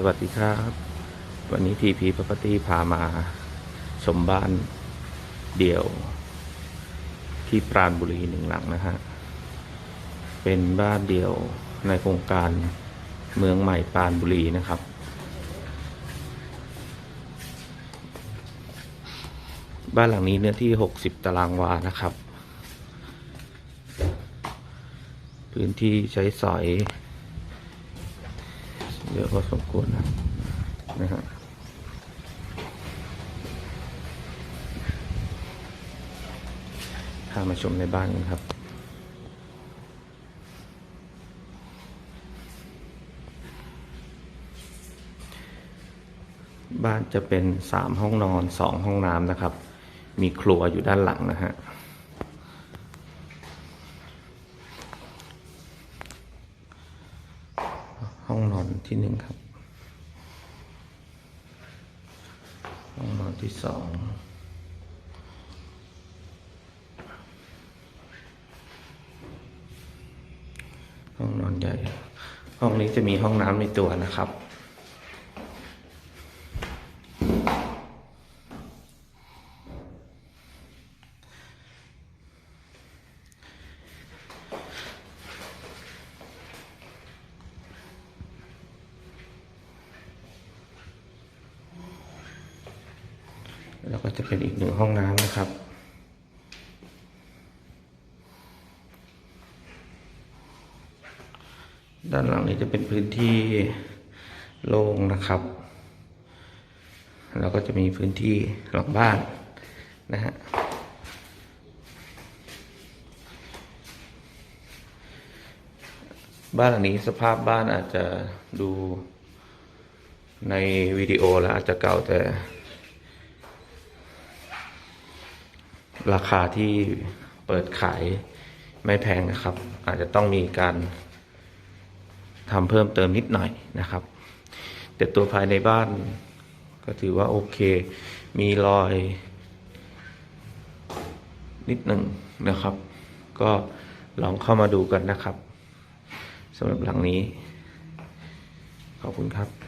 สวัสดีครับ วันนี้ทีพีพ r o p e r t y พามาชมบ้านเดี่ยว ที่ปราณบุรีหนึ่งหลังนะฮะ เป็นบ้านเดี่ยวในโครงการเมืองใหม่ปราณบุรีนะครับ บ้านหลังนี้เนื้อที่ 60 ตารางวานะครับ พื้นที่ใช้สอย เยอะพอสมควรนะนะฮะพามาชมในบ้านกันครับ บ้านจะเป็นสามห้องนอนสองห้องน้ำนะครับ มีครัวอยู่ด้านหลังนะฮะ ห้องนอนที่หนึ่งครับ ห้องนอนที่สองห้องนอนใหญ่ ห้องนี้จะมีห้องน้ำในตัวนะครับ แล้วก็จะเป็นอีกหนึ่งห้องน้ำนะครับ ด้านหลังนี้จะเป็นพื้นที่โล่งนะครับ แล้วก็จะมีพื้นที่หลังบ้านนะฮะบ้านหลังนี้สภาพบ้านอาจจะดูในวิดีโอแล้วอาจจะเก่าแต่ ราคาที่เปิดขายไม่แพงนะครับ อาจจะต้องมีการทำเพิ่มเติมนิดหน่อยนะครับ แต่ตัวภายในบ้านก็ถือว่าโอเค มีรอย นิดหนึ่งนะครับ ก็ลองเข้ามาดูกันนะครับสำหรับหลังนี้ ขอบคุณครับ